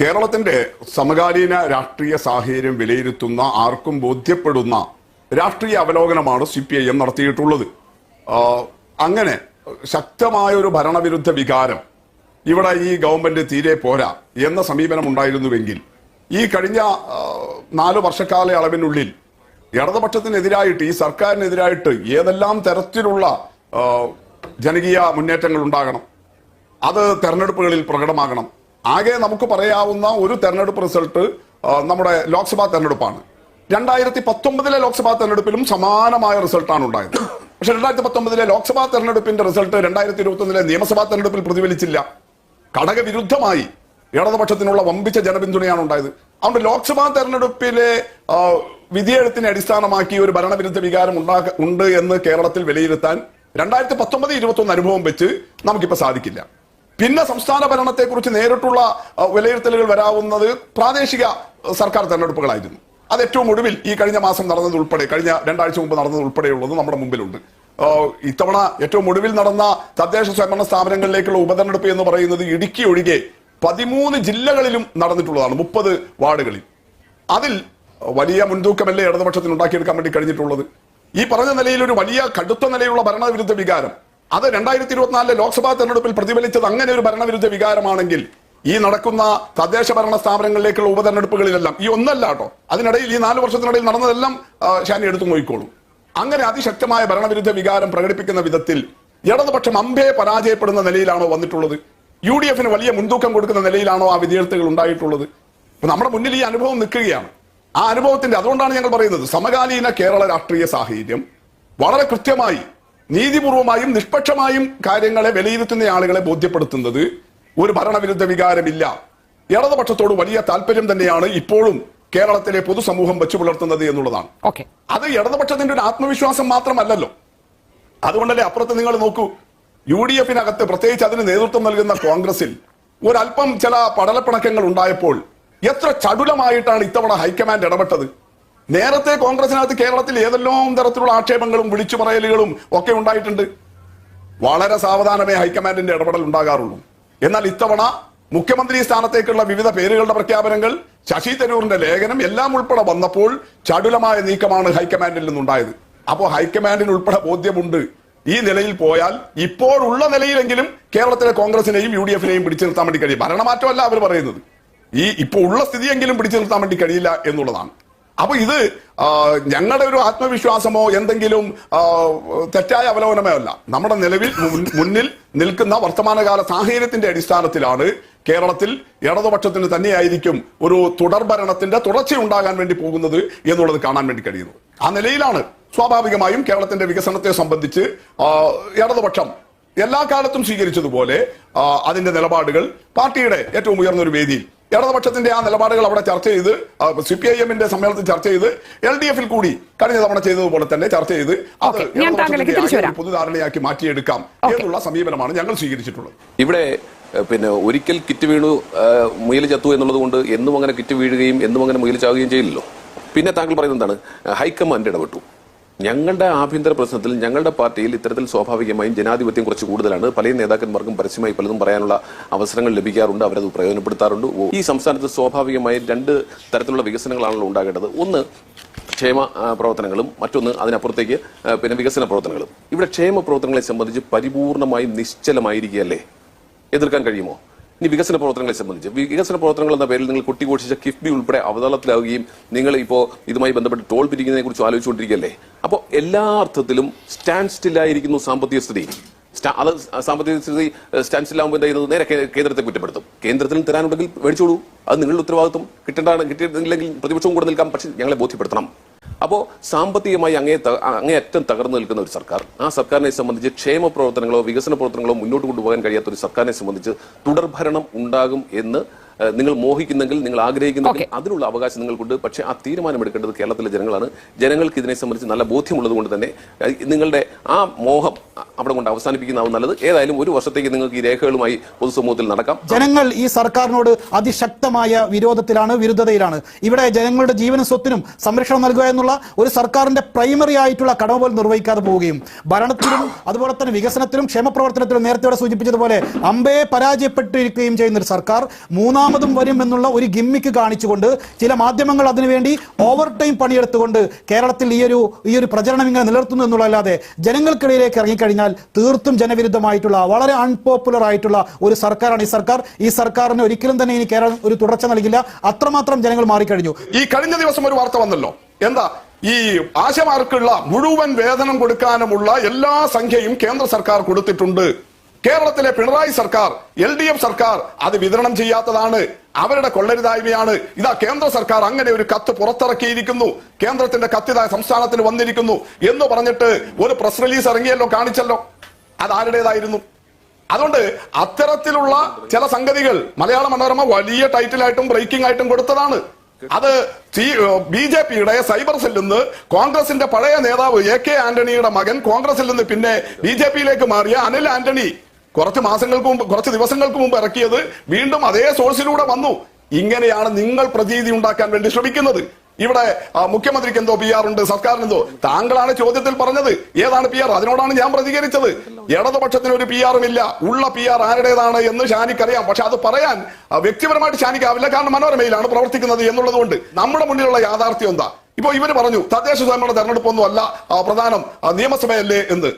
കേരളത്തിന്റെ സമകാലീന രാഷ്ട്രീയ സാഹചര്യം വിലയിരുത്തുന്ന ആർക്കും ബോധ്യപ്പെടുന്ന രാഷ്ട്രീയ അവലോകനമാണ് സി പി ഐ എം നടത്തിയിട്ടുള്ളത് അങ്ങനെ ശക്തമായ ഒരു ഭരണവിരുദ്ധ വികാരം ഇവിടെ ഈ ഗവൺമെന്റ് തീരെ പോരാ എന്ന സമീപനം ഉണ്ടായിരുന്നുവെങ്കിൽ ഈ കഴിഞ്ഞ നാല് വർഷക്കാല അളവിനുള്ളിൽ ഇടതുപക്ഷത്തിനെതിരായിട്ട് ഈ സർക്കാരിനെതിരായിട്ട് ഏതെല്ലാം തരത്തിലുള്ള ജനകീയ മുന്നേറ്റങ്ങൾ ഉണ്ടാകണം അത് തെരഞ്ഞെടുപ്പുകളിൽ പ്രകടമാകണം ആകെ നമുക്ക് പറയാവുന്ന ഒരു തെരഞ്ഞെടുപ്പ് റിസൾട്ട് നമ്മുടെ ലോക്സഭാ തെരഞ്ഞെടുപ്പാണ്. രണ്ടായിരത്തി പത്തൊമ്പതിലെ ലോക്സഭാ തെരഞ്ഞെടുപ്പിലും സമാനമായ റിസൾട്ടാണ് ഉണ്ടായത്. പക്ഷെ രണ്ടായിരത്തി പത്തൊമ്പതിലെ ലോക്സഭാ തെരഞ്ഞെടുപ്പിന്റെ റിസൾട്ട് രണ്ടായിരത്തി ഇരുപത്തി ഒന്നിലെ നിയമസഭാ തെരഞ്ഞെടുപ്പിൽ പ്രതിഫലിച്ചില്ല. ഘടകവിരുദ്ധമായി ഇടതുപക്ഷത്തിനുള്ള വമ്പിച്ച ജനപിന്തുണയാണ് ഉണ്ടായത്. അതുകൊണ്ട് ലോക്സഭാ തെരഞ്ഞെടുപ്പിലെ വിധിയെഴുത്തിനെ അടിസ്ഥാനമാക്കി ഒരു ഭരണവിരുദ്ധ വികാരം ഉണ്ടാക ഉണ്ട് എന്ന് കേരളത്തിൽ വിലയിരുത്താൻ രണ്ടായിരത്തി പത്തൊമ്പത് ഇരുപത്തി ഒന്ന് അനുഭവം വെച്ച് നമുക്കിപ്പോൾ സാധിക്കില്ല. പിന്നെ സംസ്ഥാന ഭരണത്തെക്കുറിച്ച് നേരിട്ടുള്ള വിലയിരുത്തലുകൾ വരാവുന്നത് പ്രാദേശിക സർക്കാർ തെരഞ്ഞെടുപ്പുകളായിരുന്നു. അത് ഏറ്റവും ഒടുവിൽ ഈ കഴിഞ്ഞ മാസം നടന്നത് ഉൾപ്പെടെ കഴിഞ്ഞ രണ്ടാഴ്ച മുമ്പ് നടന്നത് ഉൾപ്പെടെയുള്ളത് നമ്മുടെ മുമ്പിലുണ്ട്. ഇത്തവണ ഏറ്റവും ഒടുവിൽ നടന്ന തദ്ദേശ സ്വയംഭരണ സ്ഥാപനങ്ങളിലേക്കുള്ള ഉപതെരഞ്ഞെടുപ്പ് എന്ന് പറയുന്നത് ഇടുക്കി ഒഴികെ പതിമൂന്ന് ജില്ലകളിലും നടന്നിട്ടുള്ളതാണ് മുപ്പത് വാർഡുകളിൽ. അതിൽ വലിയ മുൻതൂക്കമല്ലേ ഇടതുപക്ഷത്തിന് ഉണ്ടാക്കിയെടുക്കാൻ വേണ്ടി കഴിഞ്ഞിട്ടുള്ളത്? ഈ പറഞ്ഞ നിലയിൽ ഒരു വലിയ കടുത്ത നിലയിലുള്ള ഭരണവിരുദ്ധ വികാരം അത് രണ്ടായിരത്തി ഇരുപത്തിനാലിലെ ലോക്സഭാ തെരഞ്ഞെടുപ്പിൽ പ്രതിഫലിച്ചത് അങ്ങനെ ഒരു ഭരണവിരുദ്ധ വികാരമാണെങ്കിൽ ഈ നടക്കുന്ന തദ്ദേശ ഭരണ സ്ഥാപനങ്ങളിലേക്കുള്ള ഉപതെരഞ്ഞെടുപ്പുകളിലെല്ലാം ഈ ഒന്നല്ല കേട്ടോ. അതിനിടയിൽ ഈ നാല് വർഷത്തിനിടയിൽ നടന്നതെല്ലാം ഷാനി എടുത്തു നോക്കിക്കോളൂ. അങ്ങനെ അതിശക്തമായ ഭരണവിരുദ്ധ വികാരം പ്രകടിപ്പിക്കുന്ന വിധത്തിൽ ഇടതുപക്ഷം അമ്പയെ പരാജയപ്പെടുന്ന നിലയിലാണോ വന്നിട്ടുള്ളത്? യു ഡി എഫിന് വലിയ മുൻതൂക്കം കൊടുക്കുന്ന നിലയിലാണോ ആ വിധിയെഴുത്തുകൾ ഉണ്ടായിട്ടുള്ളത്? നമ്മുടെ മുന്നിൽ ഈ അനുഭവം നിൽക്കുകയാണ്. ആ അനുഭവത്തിന്റെ അതുകൊണ്ടാണ് ഞങ്ങൾ പറയുന്നത് സമകാലീന കേരള രാഷ്ട്രീയ സാഹചര്യം വളരെ കൃത്യമായി നീതിപൂർവമായും നിഷ്പക്ഷമായും കാര്യങ്ങളെ വിലയിരുത്തുന്ന ആളുകളെ ബോധ്യപ്പെടുത്തുന്നത് ഒരു ഭരണവിരുദ്ധ വികാരമില്ല. ഇടതുപക്ഷത്തോട് വലിയ താല്പര്യം തന്നെയാണ് ഇപ്പോഴും കേരളത്തിലെ പൊതുസമൂഹം വെച്ചു പുലർത്തുന്നത് എന്നുള്ളതാണ്. ഓക്കെ. അത് ഇടതുപക്ഷത്തിന്റെ ഒരു ആത്മവിശ്വാസം മാത്രമല്ലല്ലോ. അതുകൊണ്ടല്ലേ അപ്പുറത്ത് നിങ്ങൾ നോക്കൂ യു ഡി എഫിനകത്ത് പ്രത്യേകിച്ച് അതിന് നേതൃത്വം നൽകുന്ന കോൺഗ്രസിൽ ഒരല്പം ചില പടലപ്പിണക്കങ്ങൾ ഉണ്ടായപ്പോൾ എത്ര ചടുലമായിട്ടാണ് ഇത്തവണ ഹൈക്കമാൻഡ് ഇടപെട്ടത്. നേരത്തെ കോൺഗ്രസിനകത്ത് കേരളത്തിൽ ഏതെല്ലാം തരത്തിലുള്ള ആക്ഷേപങ്ങളും വിളിച്ചു പറയലുകളും ഒക്കെ ഉണ്ടായിട്ടുണ്ട്. വളരെ സാവധാനമേ ഹൈക്കമാൻഡിന്റെ ഇടപെടൽ ഉണ്ടാകാറുള്ളൂ. എന്നാൽ ഇത്തവണ മുഖ്യമന്ത്രി സ്ഥാനത്തേക്കുള്ള വിവിധ പേരുകളുടെ പ്രഖ്യാപനങ്ങൾ ശശി തരൂറിന്റെ ലേഖനം എല്ലാം ഉൾപ്പെടെ വന്നപ്പോൾ ചടുലമായ നീക്കമാണ് ഹൈക്കമാൻഡിൽ നിന്നുണ്ടായത്. അപ്പോൾ ഹൈക്കമാൻഡിന് ഉൾപ്പെടെ ബോധ്യമുണ്ട്. ഈ നിലയിൽ പോയാൽ ഇപ്പോഴുള്ള നിലയിലെങ്കിലും കേരളത്തിലെ കോൺഗ്രസിനെയും യു ഡി എഫിനെയും പിടിച്ചു നിർത്താൻ വേണ്ടി കഴിയും. ഭരണമാറ്റമല്ല അവർ പറയുന്നത്. ഈ ഇപ്പോൾ ഉള്ള സ്ഥിതിയെങ്കിലും പിടിച്ചു നിർത്താൻ വേണ്ടി കഴിയില്ല എന്നുള്ളതാണ്. അപ്പൊ ഇത് ഞങ്ങളുടെ ഒരു ആത്മവിശ്വാസമോ എന്തെങ്കിലും തെറ്റായ അവലോകനമോ അല്ല. നമ്മുടെ നിലവിൽ മുന്നിൽ നിൽക്കുന്ന വർത്തമാനകാല സാഹചര്യത്തിന്റെ അടിസ്ഥാനത്തിലാണ് കേരളത്തിൽ ഇടതുപക്ഷത്തിന് തന്നെയായിരിക്കും ഒരു തുടർഭരണത്തിന്റെ തുടർച്ച ഉണ്ടാകാൻ വേണ്ടി പോകുന്നത് എന്നുള്ളത് കാണാൻ വേണ്ടി കഴിയുന്നത്. ആ നിലയിലാണ് സ്വാഭാവികമായും കേരളത്തിന്റെ വികസനത്തെ സംബന്ധിച്ച് ഇടതുപക്ഷം എല്ലാ കാലത്തും സ്വീകരിച്ചതുപോലെ അതിന്റെ നിലപാടുകൾ പാർട്ടിയുടെ ഏറ്റവും ഉയർന്ന ഒരു വേദിയിൽ ഇടതുപക്ഷത്തിന്റെ ആ നിലപാടുകൾ അവിടെ ചർച്ച ചെയ്ത് സി പി ഐ എമ്മിന്റെ സമ്മേളനത്തിൽ ചർച്ച ചെയ്ത് എൽ ഡി എഫിൽ കൂടി കഴിഞ്ഞ തവണ ചെയ്തതുപോലെ തന്നെ ചർച്ച ചെയ്ത് അത് പൊതുധാരണയാക്കി മാറ്റിയെടുക്കാം എന്നുള്ള സമീപനമാണ് ഞങ്ങൾ സ്വീകരിച്ചിട്ടുള്ളത്. ഇവിടെ പിന്നെ ഒരിക്കൽ കിറ്റ് വീണു മുയിൽ ചത്തു എന്നുള്ളത് കൊണ്ട് എന്നും അങ്ങനെ കിറ്റ് വീഴുകയും എന്നും അങ്ങനെ മുയൽ ചാവുകയും ചെയ്യില്ലല്ലോ. പിന്നെ താങ്കൾ പറയുന്നത് എന്താണ്? ഹൈക്കമാൻഡ് ഇടപെട്ടു. ഞങ്ങളുടെ ആഭ്യന്തര പ്രശ്നത്തിൽ ഞങ്ങളുടെ പാർട്ടിയിൽ ഇത്തരത്തിൽ സ്വാഭാവികമായും ജനാധിപത്യം കുറച്ച് കൂടുതലാണ്. പല നേതാക്കന്മാർക്കും പരസ്യമായി പലതും പറയാനുള്ള അവസരങ്ങൾ ലഭിക്കാറുണ്ട് അവരത് പ്രയോജനപ്പെടുത്താറുണ്ട്. ഈ സംസ്ഥാനത്ത് സ്വാഭാവികമായി രണ്ട് തരത്തിലുള്ള വികസനങ്ങളാണല്ലോ ഉണ്ടാകേണ്ടത്. ഒന്ന് ക്ഷേമ പ്രവർത്തനങ്ങളും മറ്റൊന്ന് അതിനപ്പുറത്തേക്ക് പിന്നെ വികസന പ്രവർത്തനങ്ങളും. ഇവിടെ ക്ഷേമ പ്രവർത്തനങ്ങളെ സംബന്ധിച്ച് പരിപൂർണമായും നിശ്ചലമായിരിക്കുകയല്ലേ? എതിർക്കാൻ കഴിയുമോ? ഇനി വികസന പ്രവർത്തനങ്ങളെ സംബന്ധിച്ച്. വികസന പ്രവർത്തനങ്ങൾ എന്ന പേരിൽ നിങ്ങൾ കൊട്ടിഘോഷിച്ച കിഫ്ബി ഉൾപ്പെടെ അവതാളത്തിലാവുകയും നിങ്ങൾ ഇപ്പോൾ ഇതുമായി ബന്ധപ്പെട്ട് ടോൾ പിരിക്കുന്നതിനെ കുറിച്ച് ആലോചിച്ചുകൊണ്ടിരിക്കുകയല്ലേ? അപ്പോൾ എല്ലാ അർത്ഥത്തിലും സ്റ്റാൻഡ് സ്റ്റില്ലായിരിക്കുന്നു സാമ്പത്തിക സ്ഥിതി. അത് സാമ്പത്തിക സ്ഥിതി സ്റ്റാൻഡ് സ്റ്റില്ലാകുമ്പോൾ എന്താ ചെയ്യുന്നത്? നേരെ കേന്ദ്രത്തെ കുറ്റപ്പെടുത്തും. കേന്ദ്രത്തിൽ തരാനുണ്ടെങ്കിൽ മേടിച്ചോളൂ. അത് നിങ്ങളുടെ ഉത്തരവാദിത്വം. കിട്ടേണ്ടതാണ് കിട്ടിയിട്ടില്ലെങ്കിൽ പ്രതിപക്ഷവും കൂടെ നിൽക്കാം. പക്ഷേ ഞങ്ങളെ ബോധ്യപ്പെടുത്തണം. അപ്പോൾ സാമ്പത്തികമായി അങ്ങേ അങ്ങേയറ്റം തകർന്നു നിൽക്കുന്ന ഒരു സർക്കാർ. ആ സർക്കാരിനെ സംബന്ധിച്ച് ക്ഷേമ പ്രവർത്തനങ്ങളോ വികസന പ്രവർത്തനങ്ങളോ മുന്നോട്ട് കൊണ്ടുപോകാൻ കഴിയാത്ത ഒരു സർക്കാരിനെ സംബന്ധിച്ച് തുടർഭരണം ഉണ്ടാകും എന്ന് നിങ്ങൾ മോഹിക്കുന്നെങ്കിൽ നിങ്ങൾ ആഗ്രഹിക്കുന്നെങ്കിൽ അതിനുള്ള അവകാശം നിങ്ങൾക്കുണ്ട്. പക്ഷേ ആ തീരുമാനമെടുക്കേണ്ടത് കേരളത്തിലെ ജനങ്ങളാണ്. ജനങ്ങൾക്ക് ഇതിനെ സംബന്ധിച്ച് നല്ല ബോധ്യമുള്ളത് കൊണ്ട് തന്നെ നിങ്ങളുടെ ആ മോഹം അവിടെ കൊണ്ട് അവസാനിപ്പിക്കുന്നതാവും നല്ലത്. ഏതായാലും ഒരു വർഷത്തേക്ക് നിങ്ങൾക്ക് ഈ രേഖകളുമായി പൊതുസമൂഹത്തിൽ നടക്കാം. ജനങ്ങൾ ഈ സർക്കാരിനോട് അതിശക്തമായ വിരോധത്തിലാണ് വിരുദ്ധതയിലാണ്. ഇവിടെ ജനങ്ങളുടെ ജീവനും സ്വത്തിനും സംരക്ഷണം നൽകുക എന്നുള്ള ഒരു സർക്കാരിന്റെ പ്രൈമറി ആയിട്ടുള്ള കടമ പോലും നിർവഹിക്കാതെ പോവുകയും ഭരണത്തിലും അതുപോലെ തന്നെ വികസനത്തിലും ക്ഷേമപ്രവർത്തനത്തിലും നേരത്തെ ഇവിടെ സൂചിപ്പിച്ചതുപോലെ അമ്പയെ പരാജയപ്പെട്ടിരിക്കുകയും ചെയ്യുന്ന ഒരു സർക്കാർ മൂന്നാം മൂന്നാമതും വരും എന്നുള്ള ഒരു ഗിമ്മിക്ക് കാണിച്ചുകൊണ്ട് ചില മാധ്യമങ്ങൾ അതിനുവേണ്ടി ഓവർ ടൈം പണിയെടുത്തുകൊണ്ട് കേരളത്തിൽ ഈ ഒരു ഈ ഒരു പ്രചരണം ഇങ്ങനെ നിലനിർത്തുന്നു എന്നുള്ളതല്ലാതെ ജനങ്ങൾക്കിടയിലേക്ക് ഇറങ്ങിക്കഴിഞ്ഞാൽ തീർത്തും ജനവിരുദ്ധമായിട്ടുള്ള വളരെ അൺപോപ്പുലർ ആയിട്ടുള്ള ഒരു സർക്കാരാണ് ഈ സർക്കാർ. ഈ സർക്കാരിന് ഒരിക്കലും തന്നെ ഇനി കേരളം ഒരു തുടർച്ച നൽകില്ല. അത്രമാത്രം ജനങ്ങൾ മാറിക്കഴിഞ്ഞു. ഈ കഴിഞ്ഞ ദിവസം ഒരു വാർത്ത വന്നല്ലോ. എന്താ? ഈ ആശമാർക്കുള്ള മുഴുവൻ വേതനം കൊടുക്കാനുമുള്ള എല്ലാ സംഖ്യയും കേന്ദ്ര സർക്കാർ കൊടുത്തിട്ടുണ്ട്. കേരളത്തിലെ പിണറായി സർക്കാർ എൽ ഡി എഫ് സർക്കാർ അത് വിതരണം ചെയ്യാത്തതാണ്. അവരുടെ കൊള്ളരുതായ്മയാണ്. ഇതാ കേന്ദ്ര സർക്കാർ അങ്ങനെ ഒരു കത്ത് പുറത്തിറക്കിയിരിക്കുന്നു. കേന്ദ്രത്തിന്റെ കത്ത് ഇതാ സംസ്ഥാനത്തിന് വന്നിരിക്കുന്നു എന്ന് പറഞ്ഞിട്ട് ഒരു പ്രസ് റിലീസ് ഇറങ്ങിയല്ലോ കാണിച്ചല്ലോ. അത് ആരുടേതായിരുന്നു? അതുകൊണ്ട് അത്തരത്തിലുള്ള ചില സംഗതികൾ മലയാള മനോരമ വലിയ ടൈറ്റിലായിട്ടും ബ്രേക്കിംഗ് ആയിട്ടും കൊടുത്തതാണ്. അത് ബി ജെ പിയുടെ സൈബർ സെല്ലിൽ നിന്ന് കോൺഗ്രസിന്റെ പഴയ നേതാവ് എ കെ ആന്റണിയുടെ മകൻ കോൺഗ്രസിൽ നിന്ന് പിന്നെ ബി ജെ പിയിലേക്ക് മാറിയ അനിൽ ആന്റണി. കുറച്ച് മാസങ്ങൾക്ക് മുമ്പ് കുറച്ച് ദിവസങ്ങൾക്ക് മുമ്പ് ഇറക്കിയത് വീണ്ടും അതേ സോഴ്സിലൂടെ വന്നു. ഇങ്ങനെയാണ് നിങ്ങൾ പ്രതീതി ഉണ്ടാക്കാൻ വേണ്ടി ശ്രമിക്കുന്നത്. ഇവിടെ മുഖ്യമന്ത്രിക്ക് എന്തോ പി ആർ ഉണ്ട് സർക്കാരിന് എന്തോ താങ്കളാണ് ചോദ്യത്തിൽ പറഞ്ഞത്. ഏതാണ് പി ആർ അതിനോടാണ് ഞാൻ പ്രതികരിച്ചത്. ഇടതുപക്ഷത്തിന് ഒരു പി ആറും ഇല്ല. ഉള്ള പി ആർ ആരുടേതാണ് എന്ന് ഷാനിക്കറിയാം പക്ഷെ അത് പറയാൻ വ്യക്തിപരമായിട്ട് ഷാനിക്കാവില്ല കാരണം മനോരമയിലാണ് പ്രവർത്തിക്കുന്നത് എന്നുള്ളതുകൊണ്ട് നമ്മുടെ മുന്നിലുള്ള യാഥാർത്ഥ്യം എന്താ? ഇപ്പൊ ഇവർ പറഞ്ഞു തദ്ദേശ സ്വയംഭരണ തെരഞ്ഞെടുപ്പൊന്നും അല്ല പ്രധാനം നിയമസഭയല്ലേ എന്ന്.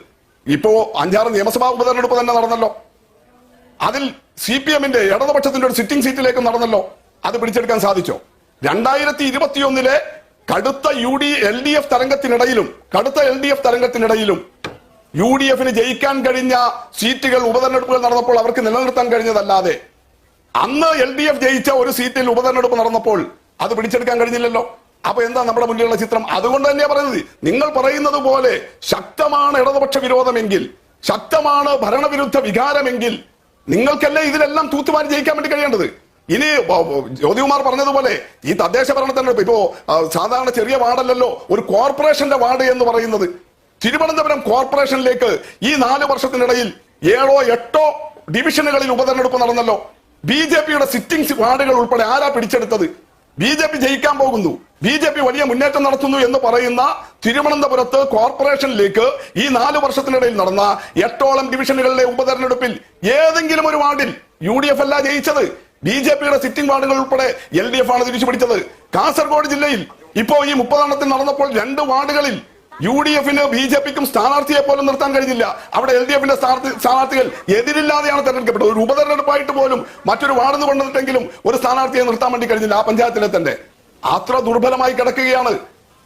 ഇപ്പോ അഞ്ചാറ് നിയമസഭാ ഉപതെരഞ്ഞെടുപ്പ് തന്നെ നടന്നല്ലോ. അതിൽ സി പി എമ്മിന്റെ ഇടതുപക്ഷത്തിന്റെ ഒരു സിറ്റിംഗ് സീറ്റിലേക്ക് നടന്നല്ലോ. അത് പിടിച്ചെടുക്കാൻ സാധിച്ചോ? രണ്ടായിരത്തി ഇരുപത്തിയൊന്നിലെ കടുത്ത U D L D F തരംഗത്തിനിടയിലും കടുത്ത എൽ ഡി എഫ് തരംഗത്തിനിടയിലും യു ഡി എഫിന് ജയിക്കാൻ കഴിഞ്ഞ സീറ്റുകൾ ഉപതെരഞ്ഞെടുപ്പുകൾ നടന്നപ്പോൾ അവർക്ക് നിലനിർത്താൻ കഴിഞ്ഞതല്ലാതെ അന്ന് എൽ ഡി എഫ് ജയിച്ച ഒരു സീറ്റിൽ ഉപതെരഞ്ഞെടുപ്പ് നടന്നപ്പോൾ അത് പിടിച്ചെടുക്കാൻ കഴിഞ്ഞില്ലല്ലോ. അപ്പൊ എന്താ നമ്മുടെ മുന്നിലുള്ള ചിത്രം? അതുകൊണ്ട് തന്നെയാ പറയുന്നത്. നിങ്ങൾ പറയുന്നത് പോലെ ശക്തമാണ് ഇടതുപക്ഷ വിരോധമെങ്കിൽ ശക്തമാണ് ഭരണവിരുദ്ധ വികാരമെങ്കിൽ നിങ്ങൾക്കല്ലേ ഇതിലെല്ലാം തൂത്തുമാരി ജയിക്കാൻ വേണ്ടി കഴിയേണ്ടത്? ഇനി ജ്യോതികുമാർ പറഞ്ഞതുപോലെ ഈ തദ്ദേശ ഭരണ തെരഞ്ഞെടുപ്പ് ഇപ്പോ സാധാരണ ചെറിയ വാർഡല്ലല്ലോ ഒരു കോർപ്പറേഷന്റെ വാർഡ് എന്ന് പറയുന്നത്. തിരുവനന്തപുരം കോർപ്പറേഷനിലേക്ക് ഈ നാല് വർഷത്തിനിടയിൽ ഏഴോ എട്ടോ ഡിവിഷനുകളിൽ ഉപതെരഞ്ഞെടുപ്പ് നടന്നല്ലോ. ബി ജെ പിയുടെ സിറ്റിംഗ് വാർഡുകൾ ഉൾപ്പെടെ ആരാ പിടിച്ചെടുത്തത്? ബി ജെ പി ജയിക്കാൻ പോകുന്നു. ബി ജെ പി വലിയ മുന്നേറ്റം നടത്തുന്നു എന്ന് പറയുന്ന തിരുവനന്തപുരത്ത് കോർപ്പറേഷനിലേക്ക് ഈ നാല് വർഷത്തിനിടയിൽ നടന്ന എട്ടോളം ഡിവിഷനുകളിലെ ഉപതെരഞ്ഞെടുപ്പിൽ ഏതെങ്കിലും ഒരു വാർഡിൽ യു ഡി എഫ് അല്ല ജയിച്ചത്. ബി ജെ പിയുടെ സിറ്റിംഗ് വാർഡുകൾ ഉൾപ്പെടെ എൽ ഡി എഫ് ആണ് തിരിച്ചു പിടിച്ചത് കാസർഗോഡ് ജില്ലയിൽ ഇപ്പോ ഈ മുപ്പതെണ്ണത്തിൽ നടന്നപ്പോൾ രണ്ട് വാർഡുകളിൽ യു ഡി എഫിന് ബി ജെ പിക്കും സ്ഥാനാർത്ഥിയെ പോലും നിർത്താൻ കഴിഞ്ഞില്ല. അവിടെ എൽ ഡി എഫിന്റെ സ്ഥാനാർത്ഥികൾ എതിരില്ലാതെയാണ് തെരഞ്ഞെടുക്കപ്പെട്ടത്. ഒരു ഉപതെരഞ്ഞെടുപ്പായിട്ട് പോലും മറ്റൊരു വാർഡ് കൊണ്ടുവന്നിട്ടെങ്കിലും ഒരു സ്ഥാനാർത്ഥിയെ നിർത്താൻ വേണ്ടി കഴിഞ്ഞില്ല ആ പഞ്ചായത്തിലെ തന്നെ. അത്ര ദുർബലമായി കിടക്കുകയാണ്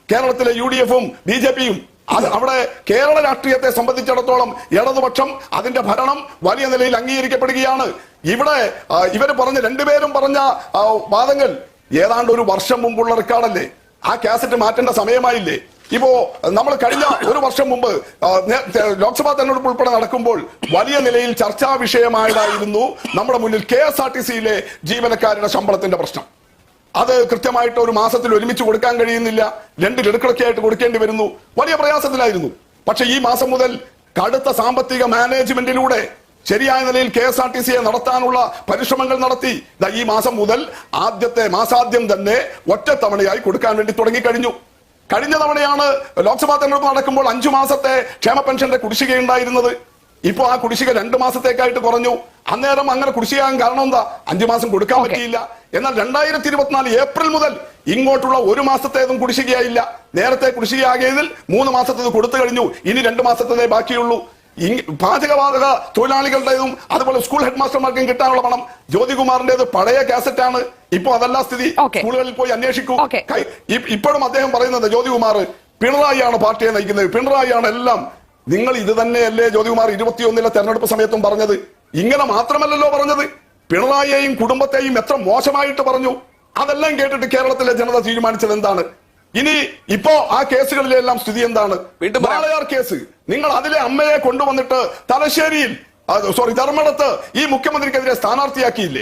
കേരളത്തിലെ യു ഡി എഫും ബി ജെ പിയും. അത് അവിടെ കേരള രാഷ്ട്രീയത്തെ സംബന്ധിച്ചിടത്തോളം ഇടതുപക്ഷം അതിന്റെ ഭരണം വലിയ നിലയിൽ അംഗീകരിക്കപ്പെടുകയാണ്. ഇവിടെ ഇവർ പറഞ്ഞ രണ്ടുപേരും പറഞ്ഞ വാദങ്ങൾ ഏതാണ്ട് ഒരു വർഷം മുമ്പുള്ള റെക്കോർഡല്ലേ ആ കാസറ്റ് മാറ്റേണ്ട സമയമായില്ലേ? ഇപ്പോ നമ്മൾ കഴിഞ്ഞ ഒരു വർഷം മുമ്പ് ലോക്സഭാ തെരഞ്ഞെടുപ്പ് ഉൾപ്പെടെ നടക്കുമ്പോൾ വലിയ നിലയിൽ ചർച്ചാ വിഷയമായതായിരുന്നു നമ്മുടെ മുന്നിൽ കെ എസ് ആർ ടി സിയിലെ ജീവനക്കാരുടെ ശമ്പളത്തിന്റെ പ്രശ്നം. അത് കൃത്യമായിട്ട് ഒരു മാസത്തിൽ ഒരുമിച്ച് കൊടുക്കാൻ കഴിയുന്നില്ല. രണ്ട് ഗഡുക്കളൊക്കെയായിട്ട് കൊടുക്കേണ്ടി വരുന്നു. വലിയ പ്രയാസത്തിലായിരുന്നു. പക്ഷെ ഈ മാസം മുതൽ കടുത്ത സാമ്പത്തിക മാനേജ്മെന്റിലൂടെ ശരിയായ നിലയിൽ കെ എസ് ആർ ടി സിയെ നടത്താനുള്ള പരിശ്രമങ്ങൾ നടത്തി. ഈ മാസം മുതൽ ആദ്യത്തെ മാസാദ്യം തന്നെ ഒറ്റത്തവണയായി കൊടുക്കാൻ വേണ്ടി തുടങ്ങിക്കഴിഞ്ഞു. കഴിഞ്ഞ തവണയാണ് ലോക്സഭാ തെരഞ്ഞെടുപ്പ് നടക്കുമ്പോൾ അഞ്ചു മാസത്തെ ക്ഷേമ പെൻഷന്റെ കുടിശ്ശിക ഉണ്ടായിരുന്നത്. ഇപ്പോ ആ കുടിശ്ശിക രണ്ടു മാസത്തേക്കായിട്ട് കുറഞ്ഞു. അന്നേരം അങ്ങനെ കുടിശ്ശികയാകാൻ കാരണം എന്താ? അഞ്ചു മാസം കൊടുക്കാൻ. പറ്റിയില്ല. എന്നാൽ രണ്ടായിരത്തി ഇരുപത്തിനാല് ഏപ്രിൽ മുതൽ ഇങ്ങോട്ടുള്ള ഒരു മാസത്തേതും കുടിശ്ശികയായില്ല. നേരത്തെ കുടിശ്ശികയാകിയതിൽ മൂന്ന് മാസത്തേത് കൊടുത്തു കഴിഞ്ഞു. ഇനി രണ്ട് മാസത്തേതേ ബാക്കിയുള്ളൂ. പാചകവാതക തൊഴിലാളികളുടെയും അതുപോലെ സ്കൂൾ ഹെഡ് മാസ്റ്റർമാർക്കും കിട്ടാനുള്ള പണം ജ്യോതികുമാറിന്റേത് പഴയ കാസറ്റ് ആണ്. ഇപ്പൊ അതല്ല സ്ഥിതി. സ്കൂളുകളിൽ പോയി അന്വേഷിക്കൂ. ഇപ്പോഴും അദ്ദേഹം പറയുന്നത് ജ്യോതികുമാർ പിണറായിയാണ് പാർട്ടിയെ നയിക്കുന്നത്. പിണറായിയാണ് എല്ലാം. നിങ്ങൾ ഇത് തന്നെയല്ലേ ജ്യോതികുമാർ ഇരുപത്തിയൊന്നിലെ തെരഞ്ഞെടുപ്പ് സമയത്തും പറഞ്ഞത്? ഇങ്ങനെ മാത്രമല്ലല്ലോ പറഞ്ഞത്. പിണറായിയെയും കുടുംബത്തെയും എത്ര മോശമായിട്ട് പറഞ്ഞു? അതെല്ലാം കേട്ടിട്ട് കേരളത്തിലെ ജനത തീരുമാനിച്ചത് എന്താണ്? ഇനി ഇപ്പോ ആ കേസുകളിലെല്ലാം സ്ഥിതി എന്താണ്? വാളയാർ കേസ്. നിങ്ങൾ അതിലെ അമ്മയെ കൊണ്ടുവന്നിട്ട് തലശ്ശേരിയിൽ സോറി ധർമ്മടത്ത് ഈ മുഖ്യമന്ത്രിക്കെതിരെ സ്ഥാനാർത്ഥിയാക്കിയില്ലേ?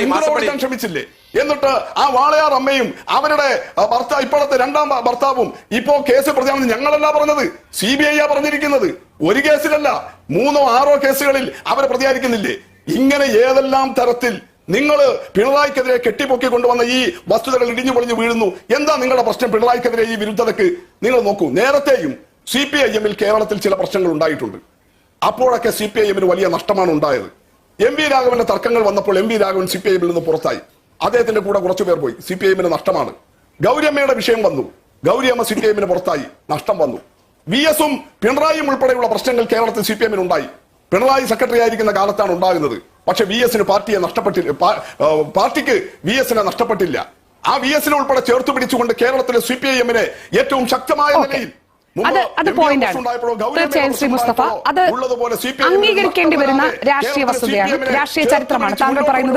പിന്തുണ ശ്രമിച്ചില്ലേ? എന്നിട്ട് ആ വാളയാർ അമ്മയും അവരുടെ ഭർത്താവ് ഇപ്പോഴത്തെ രണ്ടാം ഭർത്താവും ഇപ്പോ കേസ് പ്രതിയാണെന്ന് ഞങ്ങളല്ല പറഞ്ഞത്. സി ബി ഐ ആ പറഞ്ഞിരിക്കുന്നത്. ഒരു കേസിലല്ല മൂന്നോ ആറോ കേസുകളിൽ അവരെ പ്രതിയായിരിക്കുന്നില്ലേ? ഇങ്ങനെ ഏതെല്ലാം തരത്തിൽ നിങ്ങൾ പിണറായിക്കെതിരെ കെട്ടിപ്പൊക്കി കൊണ്ടുവന്ന ഈ വസ്തുതകൾ ഇടിഞ്ഞു പൊളിഞ്ഞു വീഴുന്നു. എന്താ നിങ്ങളുടെ പ്രശ്നം പിണറായിക്കെതിരെ ഈ വിരുദ്ധതക്ക്? നിങ്ങൾ നോക്കൂ നേരത്തെയും സി പി ഐ എമ്മിൽ കേരളത്തിൽ ചില പ്രശ്നങ്ങൾ ഉണ്ടായിട്ടുണ്ട്. അപ്പോഴൊക്കെ സി പി ഐ എമ്മിന് വലിയ നഷ്ടമാണ് ഉണ്ടായത്. എം വി രാഘവന്റെ തർക്കങ്ങൾ വന്നപ്പോൾ M V Raghavan C P I എമ്മിൽ നിന്ന് പുറത്തായി. അദ്ദേഹത്തിന്റെ കൂടെ കുറച്ചു പേർ പോയി. സി പി ഐ എമ്മിന് നഷ്ടമാണ്. ഗൗരിയമ്മയുടെ വിഷയം വന്നു. ഗൗരിയമ്മ സി പി ഐ എമ്മിന് പുറത്തായി. നഷ്ടം വന്നു. വി എസും പിണറായിയും ഉൾപ്പെടെയുള്ള പ്രശ്നങ്ങൾ കേരളത്തിൽ സി പി എമ്മിന് ഉണ്ടായി പിണറായി സെക്രട്ടറി ആയിരിക്കുന്ന കാലത്താണ് ഉണ്ടാകുന്നത്. പക്ഷെ വി എസിന് പാർട്ടിയെ നഷ്ടപ്പെട്ടില്ല. പാർട്ടിക്ക് വി എസിനെ നഷ്ടപ്പെട്ടില്ല. ആ വി എസിനെ ഉൾപ്പെടെ ചേർത്ത് പിടിച്ചുകൊണ്ട് കേരളത്തിലെ സി പി ഐ എമ്മിനെ ഏറ്റവും ശക്തമായ നിലയിൽ അത് അത് പോയിന്റാണ് തീർച്ചയായും ശ്രീ മുസ്തഫ. അത് അംഗീകരിക്കേണ്ടി വരുന്ന രാഷ്ട്രീയ വസ്തുതയാണ്. രാഷ്ട്രീയ ചരിത്രമാണ്. താങ്കൾ പറയുന്നത്